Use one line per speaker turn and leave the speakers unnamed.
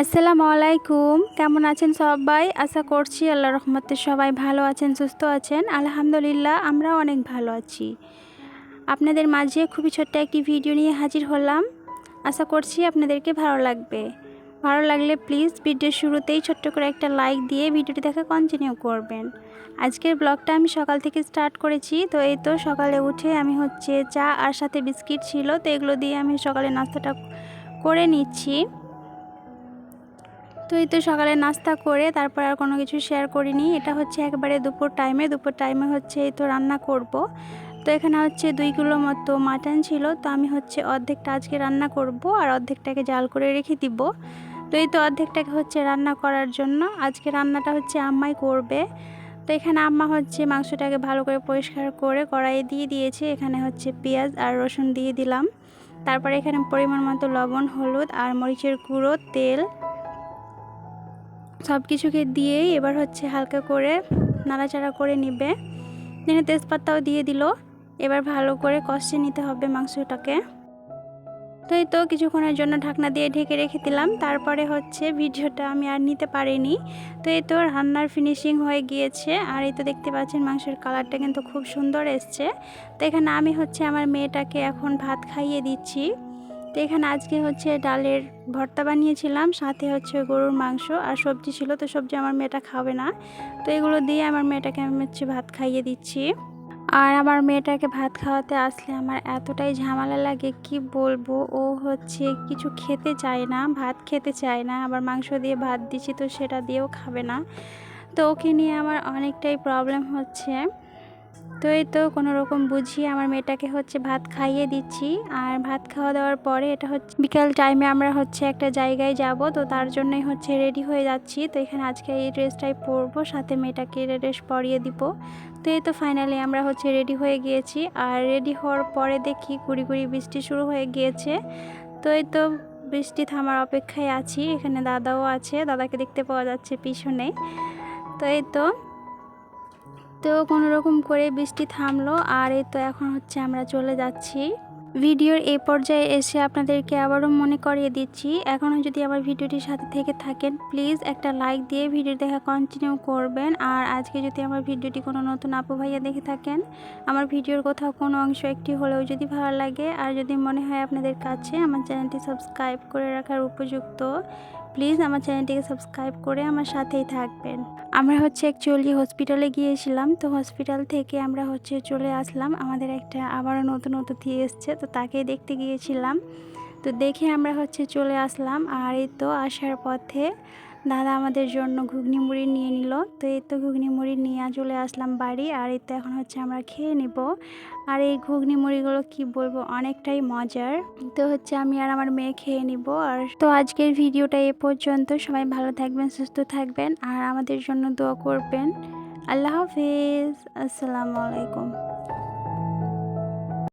আসসালামু আলাইকুম কেমন আছেন সবাই? আশা করছি আল্লাহ রহমতে সবাই ভালো আছেন, সুস্থ আছেন। আলহামদুলিল্লাহ আমরা অনেক ভালো আছি। আপনাদের মাঝে খুবই ছোট্ট একটি ভিডিও নিয়ে হাজির হলাম। আশা করছি আপনাদেরকে ভালো লাগবে। ভালো লাগলে প্লিজ ভিডিওর শুরুতেই ছোট্ট করে একটা লাইক দিয়ে ভিডিওটি দেখা কন্টিনিউ করবেন। আজকের ব্লগটা আমি সকাল থেকে স্টার্ট করেছি। তো এই তো সকালে উঠে আমি হচ্ছে চা আর সাথে বিস্কিট ছিল। তো এগুলো দিয়ে আমি সকালে নাস্তাটা করে নিচ্ছি। তো এই তো সকালে নাস্তা করে তারপর আর কোনো কিছু শেয়ার করিনি। এটা হচ্ছে একবারে দুপুর টাইমে দুপুর টাইমে হচ্ছে এই তো রান্না করব। তো এখানে হচ্ছে দুই কিলো মতো মাটন ছিল। তো আমি হচ্ছে অর্ধেকটা আজকে রান্না করব আর অর্ধেকটাকে জাল করে রেখে দিব। তো এই তো অর্ধেকটাকে হচ্ছে রান্না করার জন্য আজকে রান্নাটা হচ্ছে আম্মাই করবে। তো এখানে আম্মা হচ্ছে মাংসটাকে ভালো করে পরিষ্কার করে কড়াইয়ে দিয়ে দিয়েছে। এখানে হচ্ছে পেঁয়াজ আর রসুন দিয়ে দিলাম। তারপরে এখানে পরিমাণ মতো লবণ, হলুদ আর মরিচের গুঁড়ো, তেল সব কিছুকে দিয়েই এবার হচ্ছে হালকা করে নাড়াচাড়া করে নিবে। এখানে তেজপাতাও দিয়ে দিল। এবার ভালো করে কষে নিতে হবে মাংসটাকে। তো এই তো কিছুক্ষণের জন্য ঢাকনা দিয়ে ঢেকে রেখে দিলাম। তারপরে হচ্ছে ভিডিওটা আমি আর নিতে পারিনি। তো এই তো রান্নার ফিনিশিং হয়ে গিয়েছে। আর এই তো দেখতে পাচ্ছেন মাংসের কালারটা কিন্তু খুব সুন্দর এসছে। তো এখানে আমি হচ্ছে আমার মেয়েটাকে এখন ভাত খাইয়ে দিচ্ছি। তো এখানে আজকে হচ্ছে ডালের ভর্তা বানিয়েছিলাম, সাথে হচ্ছে গরুর মাংস আর সবজি ছিল, তো সবজি আমার মেয়েটা খাবে না। তো এগুলো দিয়ে আমার মেয়েটাকে আমি হচ্ছে ভাত খাইয়ে দিচ্ছি। আর আমার মেয়েটাকে ভাত খাওয়াতে আসলে আমার এতটাই ঝামেলা লাগে, কি বলব? ও হচ্ছে কিছু খেতে চায় না, ভাত খেতে চায় না, আবার মাংস দিয়ে ভাত দিচ্ছি তো সেটা দিয়েও খাবে না। তো ওকে নিয়ে আমার অনেকটাই প্রবলেম হচ্ছে। তো এই তো কোনো রকম বুঝিয়ে আমার মেয়েটাকে হচ্ছে ভাত খাইয়ে দিচ্ছি। আর ভাত খাওয়া দাওয়ার পরে এটা হচ্ছে বিকাল টাইমে আমরা হচ্ছে একটা জায়গায় যাব, তো তার জন্যই হচ্ছে রেডি হয়ে যাচ্ছি। তো এখানে আজকে এই ড্রেসটাই পরবো, সাথে মেয়েটাকে ড্রেস পরিয়ে দিব। তো এই তো ফাইনালি আমরা হচ্ছে রেডি হয়ে গিয়েছি। আর রেডি হওয়ার পরে দেখি গুড়ি গুড়ি বৃষ্টি শুরু হয়ে গিয়েছে। তো এই তো বৃষ্টি থামার অপেক্ষায় আছি, এখানে দাদাও আছে, দাদাকে দেখতে পাওয়া যাচ্ছে পিছনে। তো এই তো তো কোনো রকম করে বৃষ্টি থামলো, আর এই তো এখন হচ্ছে আমরা চলে যাচ্ছি। ভিডিওর এই পর্যায়ে এসে আপনাদেরকে আবারও মনে করিয়ে দিচ্ছি, এখনও যদি আমার ভিডিওটির সাথে থেকে থাকেন, প্লিজ একটা লাইক দিয়ে ভিডিও দেখা কন্টিনিউ করবেন। আর আজকে যদি আমার ভিডিওটি কোনো নতুন আপু ভাইয়া দেখে থাকেন, আমার ভিডিওর কোথাও কোনো অংশ একটি হলেও যদি ভালো লাগে, আর যদি মনে হয় আপনাদের কাছে, আমার চ্যানেলটি সাবস্ক্রাইব করে রাখার উপযুক্ত। প্লিজ আমার চ্যানেলটিকে সাবস্ক্রাইব করে আমার সাথেই থাকবেন। আমরা হচ্ছে অ্যাকচুয়ালি হসপিটালে গিয়েছিলাম, তো হসপিটাল থেকে আমরা হচ্ছে চলে আসলাম। আমাদের একটা আবারও নতুন অতিথি এসছে, তো তাকে দেখতে গিয়েছিলাম। তো দেখে আমরা হচ্ছে চলে আসলাম, আর এই তো আসার পথে দাদা আমাদের জন্য ঘুগনি মুড়ি নিয়ে নিল। তো এই তো ঘুগনি মুড়ি নিয়ে চলে আসলাম বাড়ি। আর এই তো এখন হচ্ছে আমরা খেয়ে নিব। আর এই ঘুগনি মুড়িগুলো কি বলব, অনেকটাই মজার। তো হচ্ছে আমি আর আমার মেয়ে খেয়ে নিব। আর তো আজকের ভিডিওটা এ পর্যন্ত। সবাই ভালো থাকবেন, সুস্থ থাকবেন। আর আমাদের জন্য দোয়া করবেন। আল্লাহ হাফিজ। আসসালামু আলাইকুম।